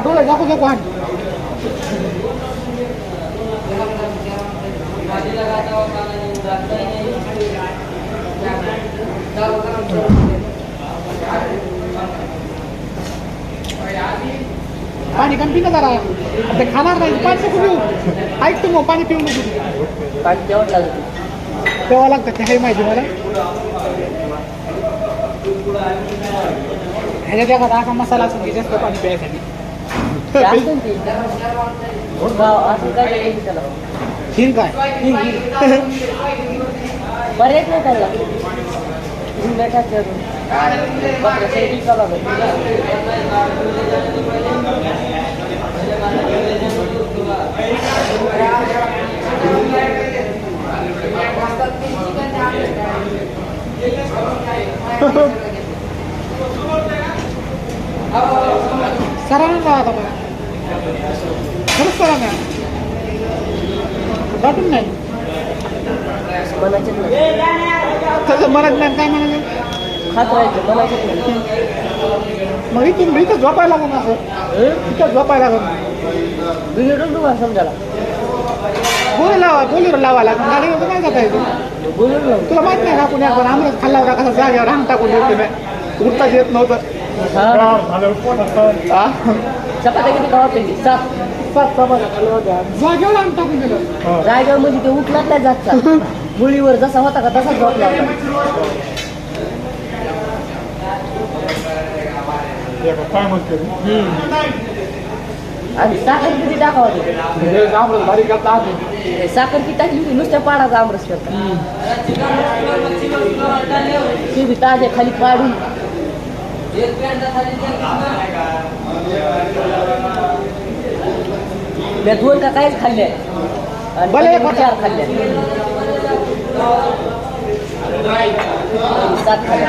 डोळे दाखवू दाखवू आण पाणी कमी पिणं जरा ते खाणार नाही. पाणी नको पिऊ. ऐक तू मग पाणी पिऊन पाणी जेवण लागतं तेव्हा लागतं ते हे माहिती मला. ह्याच्या जगात असा मसाला असेल की जास्त पाणी प्यायसाठी. ते असतं ना ते. गाव असं काय करायचं त्याला हिंग काय पर्याय नाही त्याला तुम्ही मला खरंच सरांना वाटून नाही त्याचं मनात नाही काय म्हणाले खात राहायचं मनाचे नाही मग इथून इथं झोपायला लागून असं इथं झोपायला लागून बिघडून तुम्हाला समजायला बोली लावा बोलीवर लावा लागून गाडीवर काय जाता येते तुला माहीत नाही का पुण्या पण आम्हाला खाल्ला होता कसा जागेवर रांग टाकून येते नाही उठताच येत नव्हतं हा. चपात्या किती खावा पेंडी सात सात चपात्या खाल्ल्या होत्या जागेवर रांग टाकून दिलं जायगाव म्हणजे ते उठलाच नाही जातचा मुलीवर जसा होता का तसाच झोपला होता काय म्हणते आणि साखर किती टाकावं आधी साखर किती टाकली होती नुसत्या पाडाचा आमरस करता. ते बी ताजे खाली पाडून मी दोन का काहीच खाल्ले आणि चार खाल्ले सात खाल्ल्या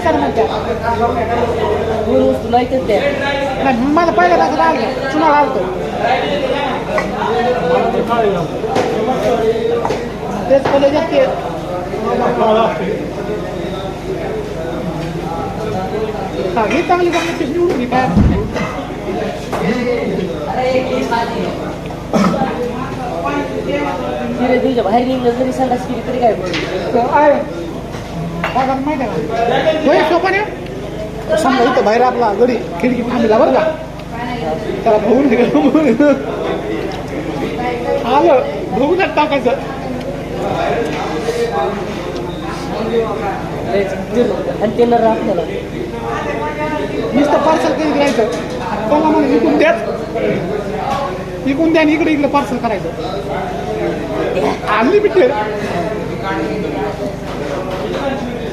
सर म्हणतात दोन वस्तू माहितीच ते नाही मला पहिल्या तासात आलं. चुनाळ आलतो. तेच कॉलेजात ते. हा ही चांगली चांगली पिशवी निवडून घे काय बाहेर निघलं जरी संडास केली तरी काय आहे. काय करणार माहिती आहे का? होय सोपं नाही समजा इथं बाहेर आपला गडी खिडकी थांबला बरं का? त्याला बघून गेलं आलं बघूनच टाकायचं. आणि ते न आपल्याला नुसतं पार्सल कधी करायचं? त्याला मग इकून द्याच. इकून द्या आणि इकडे इकडे पार्सल करायचं. अनलिमिटेड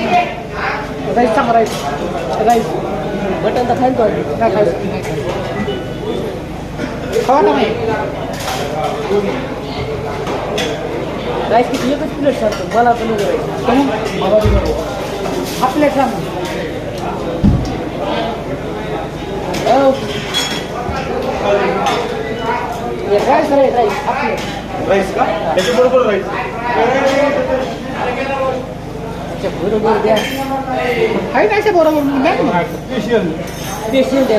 राईस सांगा राईस राईस बटन तर खायचं आधी. नाही खायचं खावा ना माहिती राईस किती? एकच प्लेट सांगतो मला पण राईस. हा प्लेट सांग. Rice rice rice? हा प्लेट राईस का? त्याच्याबरोबर राईस. अच्छा बरोबर द्या. आहे नाही बरोबर. स्पेशल स्पेशल द्या.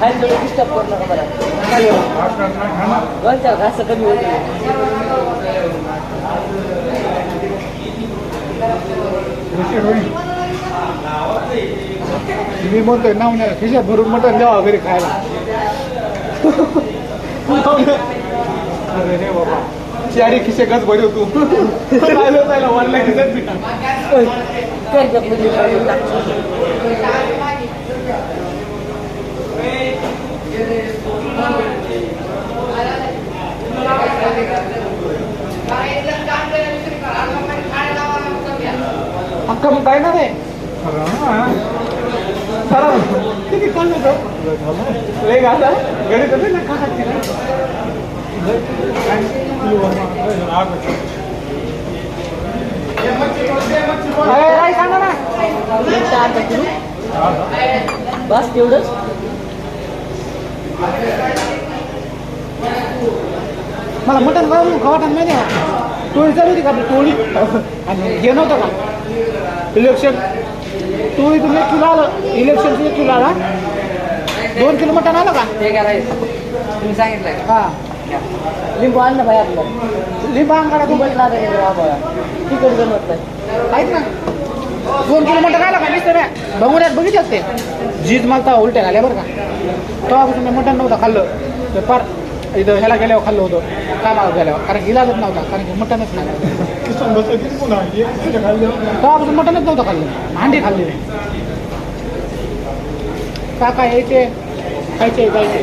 थोडं डिस्टर्ब करू नका मला काय झालं? दोन चार घास कमी होते मी म्हणतोय नावण्याला खिशात भरून मटण द्यावा घरी खायला. अरे रे बाबा चारी खिशे गच भरव तू. राहिलं खिशात टाक. त्यांच्या मध्ये काढून टाक. अक्का मग काय ना रे सरा किती खाल्लं तो लय घाला घरी तर ना खा काय सांगा ना एक तर अर्धा किलो बस तेवढंच मला मटण खाऊ खावाटण माहिती आहे टोळी चालू होती का आपली टोळी आणि हे नव्हतं का? इलेक्शन टोळीतून एक किलो आलं. इलेक्शनचं एक किलो आला. दोन किलो मटण आलं का? तुम्ही सांगितलं हा. लिंबू आण ना भाई आपलं. लिंबा अंगाडा तू बाबा. तिकड जमत नाही. ऐक ना? दोन किलो मटण आलं का? नुसतं रे बघून बघितलं ते जीज मला तर उलट्या झाल्या बरं का. तेव्हापासून मी मटण नव्हतं खाल्लं. ते फार इथं ह्याला गेल्यावर खाल्लं होतं. कामावर गेल्यावर. कारण की इलाजच नव्हता. कारण की मटणच नाही. तेव्हापासून मटणच नव्हतं खाल्लं. भांडी खाल्ली काका यायचे? खायचे जायचे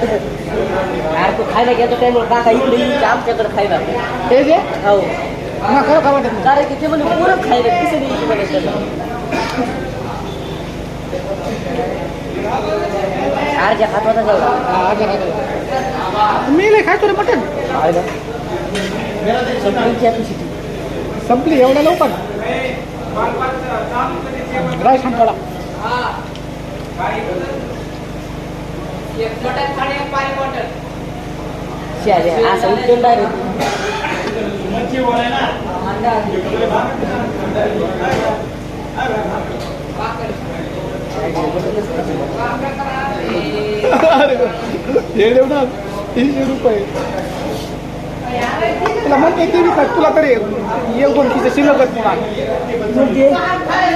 अरे तू खायला गेलो त्यामुळे काका इकडे आमच्याकडे खायला. हे जे? हो. खरं खरं वाटत नाही कारण की ते म्हणजे पुरं खायला कसं द्यायची मला त्याला. अर्ध्या खात होता जाऊ. मी लय खायचो रे कॅपॅसिटी संपली एवढ्या लवकर? राय सांगताला असं उठून डायरेक्ट हे देऊ ना. तीनशे रुपये. तुला म्हणते ते रुपये तुला तरी एक दोन तिथे शिल्लकच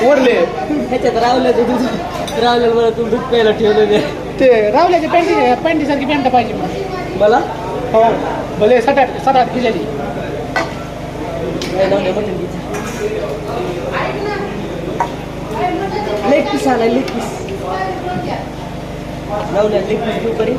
वरले. ह्याच्यात रावलं ते दूध. रावलं मला तू दूध प्यायला ठेवलेले ते रावल्याचे पॅन्टी पॅन्टीसारखी पॅन्ट पाहिजे मला. हो. भले सात आठ खिशाची लेग पीस आला लेग पीस रावल्या लेग पीस घेऊ करी